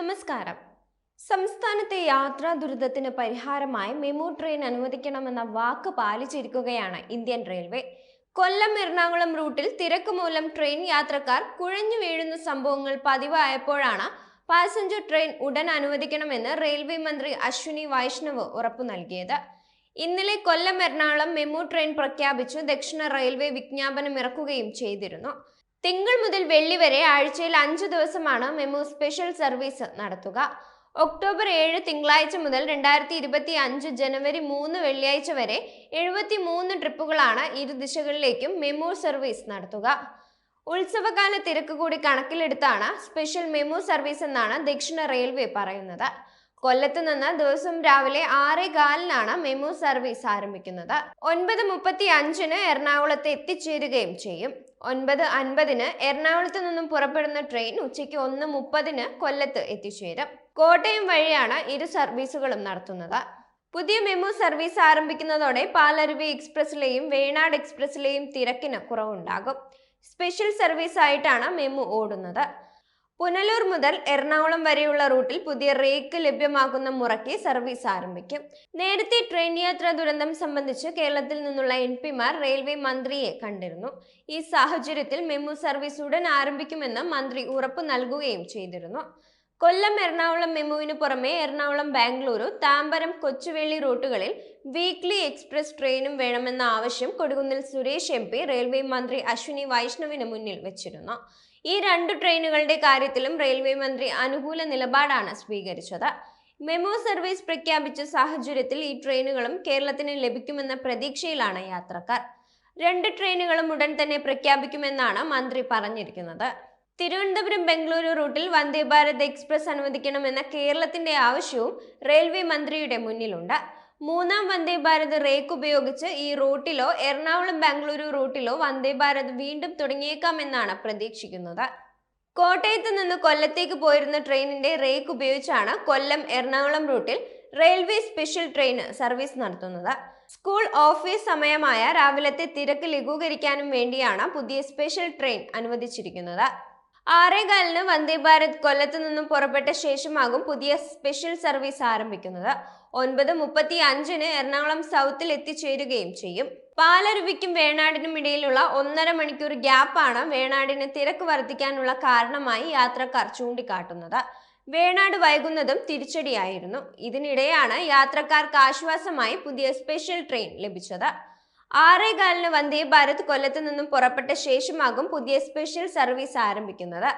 നമസ്കാരം. സംസ്ഥാനത്തെ യാത്രാ ദുരിതത്തിന് പരിഹാരമായി മെമു ട്രെയിൻ അനുവദിക്കണമെന്ന വാക്ക് പാലിച്ചിരിക്കുകയാണ് ഇന്ത്യൻ റെയിൽവേ. കൊല്ലം എറണാകുളം റൂട്ടിൽ തിരക്ക് മൂലം ട്രെയിൻ യാത്രക്കാർ കുഴഞ്ഞു വീഴുന്ന സംഭവങ്ങൾ പതിവായപ്പോഴാണ് പാസഞ്ചർ ട്രെയിൻ ഉടൻ അനുവദിക്കണമെന്ന് റെയിൽവേ മന്ത്രി അശ്വിനി വൈഷ്ണവ് ഉറപ്പു നൽകിയത്. ഇന്നലെ കൊല്ലം എറണാകുളം മെമു ട്രെയിൻ പ്രഖ്യാപിച്ചു. ദക്ഷിണ റെയിൽവേ വിജ്ഞാപനം ഇറക്കുകയും ചെയ്തിരുന്നു. തിങ്കൾ മുതൽ വെള്ളി വരെ ആഴ്ചയിൽ അഞ്ചു ദിവസമാണ് മെമു സ്പെഷ്യൽ സർവീസ് നടത്തുക. ഒക്ടോബർ ഏഴ് തിങ്കളാഴ്ച മുതൽ രണ്ടായിരത്തി ഇരുപത്തി അഞ്ച് ജനുവരി മൂന്ന് വെള്ളിയാഴ്ച വരെ എഴുപത്തി മൂന്ന് ട്രിപ്പുകളാണ് ഇരു ദിശകളിലേക്കും മെമു സർവീസ് നടത്തുക. ഉത്സവകാല തിരക്ക് കൂടി കണക്കിലെടുത്താണ് സ്പെഷ്യൽ മെമു സർവീസ് എന്നാണ് ദക്ഷിണ റെയിൽവേ പറയുന്നത്. കൊല്ലത്ത് നിന്ന് ദിവസം രാവിലെ ആറേ കാലിനാണ് മെമു സർവീസ് ആരംഭിക്കുന്നത്. ഒൻപത് മുപ്പത്തി അഞ്ചിന് എറണാകുളത്ത് എത്തിച്ചേരുകയും ചെയ്യും. ഒൻപത് അൻപതിന് എറണാകുളത്ത് നിന്നും പുറപ്പെടുന്ന ട്രെയിൻ ഉച്ചയ്ക്ക് ഒന്ന് മുപ്പതിന് കൊല്ലത്ത് എത്തിച്ചേരും. കോട്ടയം വഴിയാണ് ഇരു സർവീസുകളും നടത്തുന്നത്. പുതിയ മെമു സർവീസ് ആരംഭിക്കുന്നതോടെ പാലരുവി എക്സ്പ്രസിലെയും വേണാട് എക്സ്പ്രസിലെയും തിരക്കിന് കുറവുണ്ടാകും. സ്പെഷ്യൽ സർവീസ് ആയിട്ടാണ് മെമു ഓടുന്നത്. പുനലൂർ മുതൽ എറണാകുളം വരെയുള്ള റൂട്ടിൽ പുതിയ റേക്ക് ലഭ്യമാക്കുന്ന മുറയ്ക്ക് സർവീസ് ആരംഭിക്കും. നേരത്തെ ട്രെയിൻ യാത്രാ ദുരന്തം സംബന്ധിച്ച് കേരളത്തിൽ നിന്നുള്ള എം പിമാർ റെയിൽവേ മന്ത്രിയെ കണ്ടിരുന്നു. ഈ സാഹചര്യത്തിൽ മെമു സർവീസ് ഉടൻ ആരംഭിക്കുമെന്ന് മന്ത്രി ഉറപ്പു നൽകുകയും ചെയ്തിരുന്നു. കൊല്ലം എറണാകുളം മെമുവിന് പുറമെ എറണാകുളം ബാംഗ്ലൂരു താമ്പരം കൊച്ചുവേളി റൂട്ടുകളിൽ വീക്ക്ലി എക്സ്പ്രസ് ട്രെയിനും വേണമെന്ന ആവശ്യം കൊടുകുന്നിൽ സുരേഷ് എം റെയിൽവേ മന്ത്രി അശ്വിനി വൈഷ്ണവിന് മുന്നിൽ വെച്ചിരുന്നു. ഈ രണ്ട് ട്രെയിനുകളുടെ കാര്യത്തിലും റെയിൽവേ മന്ത്രി അനുകൂല നിലപാടാണ് സ്വീകരിച്ചത്. മെമോ സർവീസ് പ്രഖ്യാപിച്ച സാഹചര്യത്തിൽ ഈ ട്രെയിനുകളും കേരളത്തിന് ലഭിക്കുമെന്ന പ്രതീക്ഷയിലാണ് യാത്രക്കാർ. രണ്ട് ട്രെയിനുകളും ഉടൻ തന്നെ പ്രഖ്യാപിക്കുമെന്നാണ് മന്ത്രി പറഞ്ഞിരിക്കുന്നത്. തിരുവനന്തപുരം ബംഗളൂരു റൂട്ടിൽ വന്ദേ ഭാരത് എക്സ്പ്രസ് അനുവദിക്കണമെന്ന കേരളത്തിന്റെ ആവശ്യവും റെയിൽവേ മന്ത്രിയുടെ മുന്നിലുണ്ട്. മൂന്നാം വന്ദേ ഭാരത് റേക്ക് ഉപയോഗിച്ച് ഈ റൂട്ടിലോ എറണാകുളം ബാംഗ്ലൂരു റൂട്ടിലോ വന്ദേ ഭാരത് വീണ്ടും തുടങ്ങിയേക്കാമെന്നാണ് പ്രതീക്ഷിക്കുന്നത്. കോട്ടയത്ത് നിന്ന് കൊല്ലത്തേക്ക് പോയിരുന്ന ട്രെയിനിന്റെ റേക്ക് ഉപയോഗിച്ചാണ് കൊല്ലം എറണാകുളം റൂട്ടിൽ റെയിൽവേ സ്പെഷ്യൽ ട്രെയിൻ സർവീസ് നടത്തുന്നത്. സ്കൂൾ ഓഫീസ് സമയമായ രാവിലത്തെ തിരക്ക് ലഘൂകരിക്കാനും വേണ്ടിയാണ് പുതിയ സ്പെഷ്യൽ ട്രെയിൻ അനുവദിച്ചിരിക്കുന്നത്. ആറേകാലിന് വന്ദേ ഭാരത് കൊല്ലത്ത് നിന്നും പുറപ്പെട്ട ശേഷമാകും പുതിയ സ്പെഷ്യൽ സർവീസ് ആരംഭിക്കുന്നത്. ഒൻപത് മുപ്പത്തി അഞ്ചിന് എറണാകുളം സൗത്തിൽ എത്തിച്ചേരുകയും ചെയ്യും. പാലരുവിക്കും വേണാടിനും ഇടയിലുള്ള ഒന്നര മണിക്കൂർ ഗ്യാപ്പാണ് വേണാടിന് തിരക്ക് വർദ്ധിക്കാനുള്ള കാരണമായി യാത്രക്കാർ ചൂണ്ടിക്കാട്ടുന്നത്. വേണാട് വൈകുന്നതും തിരിച്ചടിയായിരുന്നു. ഇതിനിടെയാണ് യാത്രക്കാർക്ക് ആശ്വാസമായി പുതിയ സ്പെഷ്യൽ ട്രെയിൻ ലഭിച്ചത്. ആറേകാലിന് വന്ദേ ഭാരത് കൊല്ലത്ത് നിന്നും പുറപ്പെട്ട ശേഷമാകും പുതിയ സ്പെഷ്യൽ സർവീസ് ആരംഭിക്കുന്നത്.